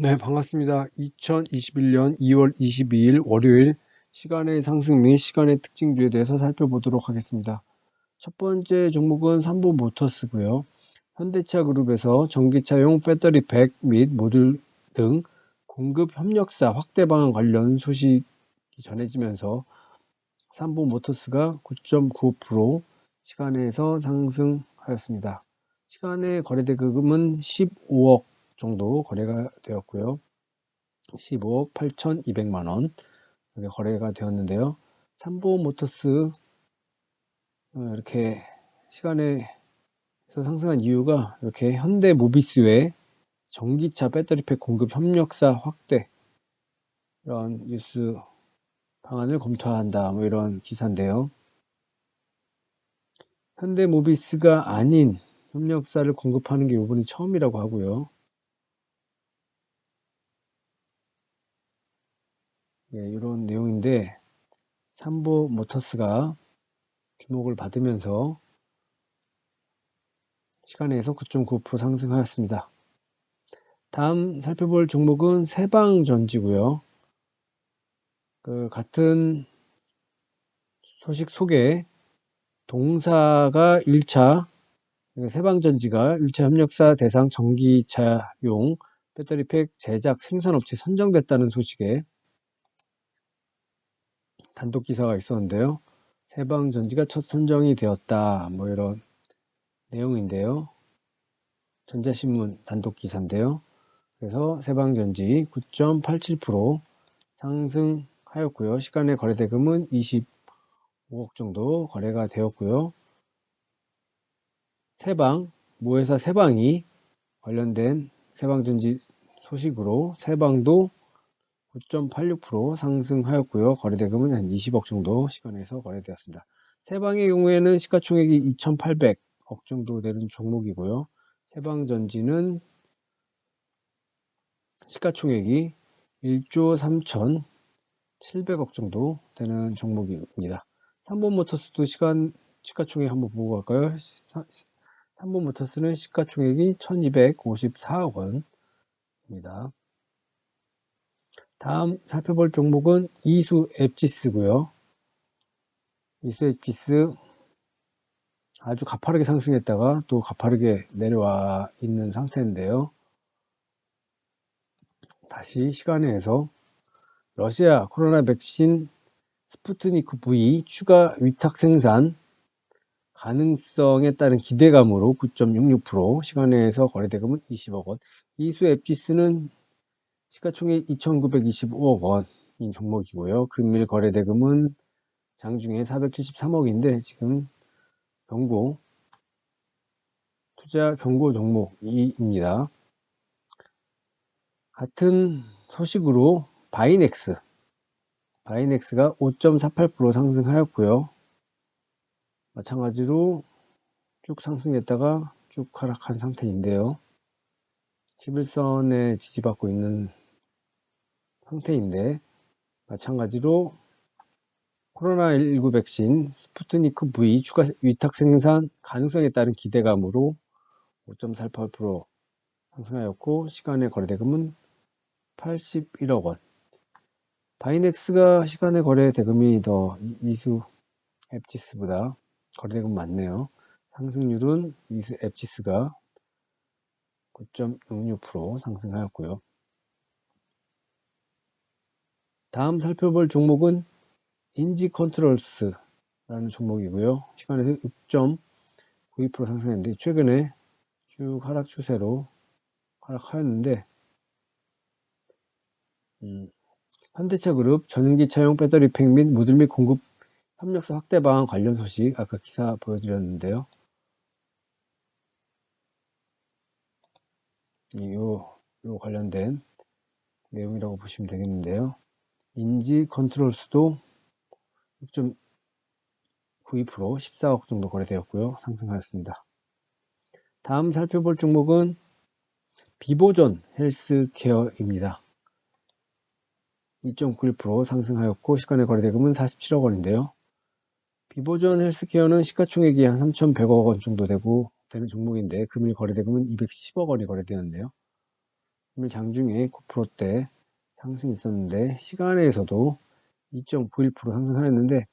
네, 반갑습니다. 2021년 2월 22일 월요일 시간의 상승 및 시간의 특징주에 대해서 살펴보도록 하겠습니다. 첫 번째 종목은 삼보 모터스고요. 현대차 그룹에서 전기차용 배터리 백및 모듈 등 공급 협력사 확대 방안 관련 소식이 전해지면서 삼보 모터스가 9.95% 시간에서 상승하였습니다. 시간의 거래대금은 15억 정도 거래가 되었고요. 15억 8,200만 원 거래가 되었는데요. 삼보 모터스 어, 이렇게 시간에서 상승한 이유가 이렇게 현대 모비스의 전기차 배터리팩 공급 협력사 확대 이런 뉴스 방안을 검토한다 뭐 이런 기사인데요. 현대 모비스가 아닌 협력사를 공급하는 게 이번이 처음이라고 하고요. 예, 이런 내용인데 삼보 모터스가 주목을 받으면서 시간에서 9.9% 상승하였습니다. 다음 살펴볼 종목은 세방전지고요. 그 같은 소식 속에 동사가 1차 세방전지가 1차 협력사 대상 전기차용 배터리팩 제작 생산업체 선정됐다는 소식에 단독 기사가 있었는데요. 세방전지가 첫 선정이 되었다. 뭐 이런 내용인데요. 전자신문 단독 기사인데요. 그래서 세방전지 9.87% 상승하였고요. 시간의 거래대금은 25억 정도 거래가 되었고요. 세방, 모회사 세방이 관련된 세방전지 소식으로 세방도 9.86% 상승하였고요. 거래대금은 한 20억 정도 시간에서 거래되었습니다. 세방의 경우에는 시가총액이 2,800억 정도 되는 종목이고요. 세방전지는 시가총액이 1조 3,700억 정도 되는 종목입니다. 3번 모터스도 시간 시가총액 한번 보고 갈까요? 3번 모터스는 시가총액이 1,254억 원입니다. 다음 살펴볼 종목은 이수 앱지스고요. 이수 앱지스 아주 가파르게 상승했다가 또 가파르게 내려와 있는 상태인데요. 다시 시간에서 러시아 코로나 백신 스푸트니크 V 추가 위탁 생산 가능성에 따른 기대감으로 9.66% 시간에서 거래대금은 20억 원. 이수 앱지스는 시가총액 2,925억 원인 종목이고요. 금일 거래 대금은 장중에 473억인데 지금 경고 투자 경고 종목입니다. 같은 소식으로 바이넥스 바이넥스가 5.48% 상승하였고요. 마찬가지로 쭉 상승했다가 쭉 하락한 상태인데요. 11선에 지지받고 있는 상태인데 마찬가지로 코로나19 백신 스푸트니크 V 추가 위탁 생산 가능성에 따른 기대감으로 5.48% 상승하였고 시간의 거래대금은 81억 원. 바이넥스가 시간의 거래 대금이 더 이수 앱지스보다 거래대금 많네요. 상승률은 이수 앱지스가 9.66% 상승하였고요 다음 살펴볼 종목은 인지 컨트롤스라는 종목이고요. 시간에서 6.92% 상승했는데 최근에 쭉 하락 추세로 하락하였는데 음, 현대차 그룹 전기차용 배터리 팩 및 모듈 및 공급 협력사 확대 방안 관련 소식 아까 기사 보여드렸는데요. 요, 요 관련된 내용이라고 보시면 되겠는데요. 인지 컨트롤 수도 6.92% 14억 정도 거래되었고요. 상승하였습니다. 다음 살펴볼 종목은 비보존 헬스케어입니다. 2.91% 상승하였고 시간의 거래대금은 47억 원인데요. 비보존 헬스케어는 시가총액이 한 3,100억 원 정도 되고 되는 종목인데 금일 거래대금은 210억 원이 거래되었는데요. 금일 장중에 9%대 상승이 있었는데 시간에서도 2.91% 상승하였는데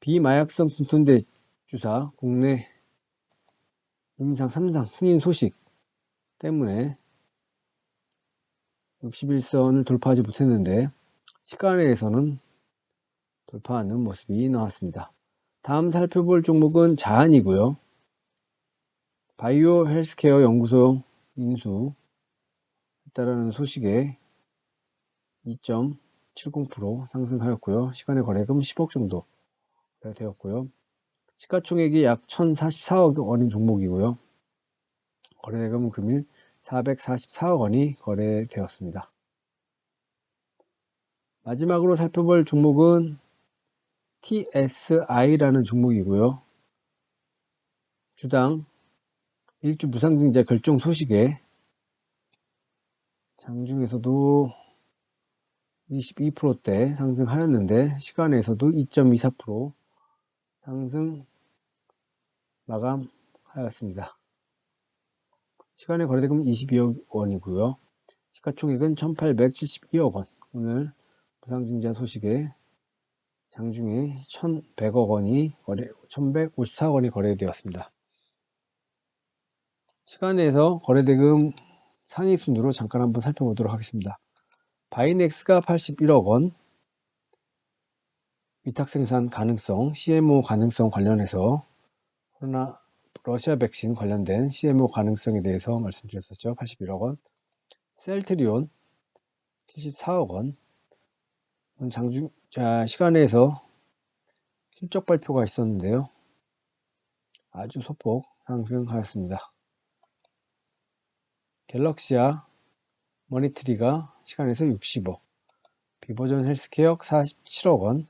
비마약성 진통제 주사 국내 임상 3상 승인 소식 때문에 61선을 돌파하지 못했는데 시간에서는 돌파하는 모습이 나왔습니다. 다음 살펴볼 종목은 자한이고요. 바이오 헬스케어 연구소 인수 따르는 소식에 2.70% 상승하였고요. 시간의 거래금 10억 정도 되었고요. 시가총액이 약 1,044억 원인 종목이고요. 거래대금은 금일 444억 원이 거래되었습니다. 마지막으로 살펴볼 종목은 TSI라는 종목이고요. 주당 일주 무상증자 결정 소식에 장중에서도 22%대 상승하였는데 시간에서도 2.24% 상승 마감하였습니다. 시간의 거래대금은 22억 원이고요. 시가총액은 1872억 원. 오늘 무상증자 소식에 장중에 1100억 원이 거래, 1154억 원이 거래되었습니다. 시간에서 거래대금 상위 순으로 잠깐 한번 살펴보도록 하겠습니다. 바이넥스가 81억 원, 위탁 생산 가능성, CMO 가능성 관련해서 코로나 러시아 백신 관련된 CMO 가능성에 대해서 말씀드렸었죠. 81억 원. 셀트리온 74억 원. 장중 자 시간에서 실적 발표가 있었는데요. 아주 소폭 상승하였습니다. 갤럭시아 머니트리가 시간에서 60억, 비버전 헬스케어 47억 원,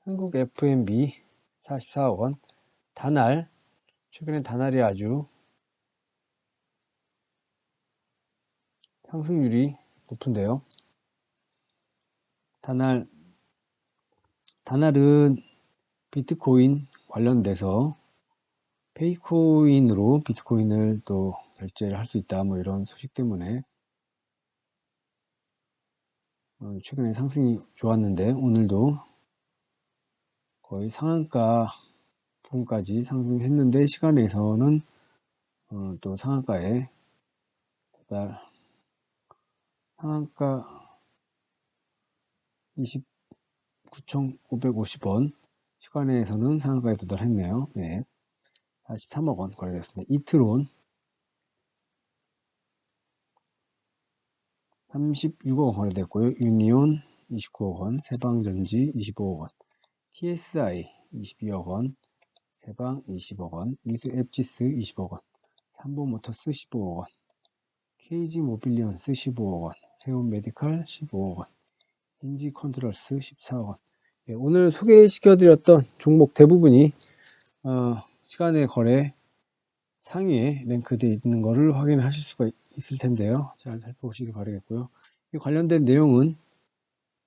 한국 F&B 44억 원, 다날 최근에 다날이 아주 상승률이 높은데요. 다날 다날은 비트코인 관련돼서 페이코인으로 비트코인을 또 결제를 할 수 있다 뭐 이런 소식 때문에 어, 최근에 상승이 좋았는데 오늘도 거의 상한가 부분까지 상승했는데 시간에서는 어, 또 상한가에 도달 상한가 29,550원 시간에서는 상한가에 도달했네요. 네. 43억 원 거래되었습니다. 이트론 36억 원 거래됐고요. 유니온 29억 원, 세방전지 25억 원, TSI 22억 원, 세방 20억 원, 미수 앱지스 20억 원, 삼보모터스 15억 원, KG 모빌리언스 15억 원, 세운 메디칼 15억 원, 인지 컨트롤스 14억 원. 예, 오늘 소개시켜드렸던 종목 대부분이 어, 시간의 거래 상위에 랭크되어 있는 것을 확인하실 수가 있 을 텐데요. 잘 살펴보시기 바라겠고요. 이 관련된 내용은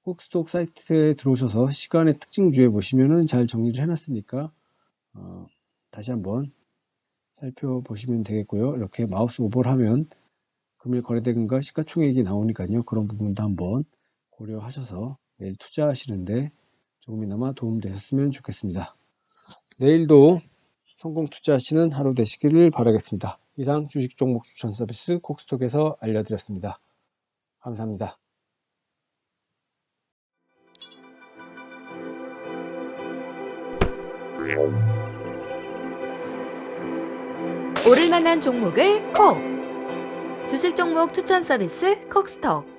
혹스톡 사이트에 들어오셔서 시간의 특징주에 보시면은 잘 정리를 해놨으니까 어, 다시 한번 살펴보시면 되겠고요. 이렇게 마우스 오버를 하면 금일 거래대금과 시가총액이 나오니까요. 그런 부분도 한번 고려하셔서 내일 투자하시는데 조금이나마 도움되셨으면 좋겠습니다. 내일도 성공 투자하시는 하루 되시기를 바라겠습니다. 이상 주식 종목 추천 서비스 콕스톡에서 알려드렸습니다. 감사합니다. 오를 만한 종목을 콕 주식 종목 추천 서비스 콕스톡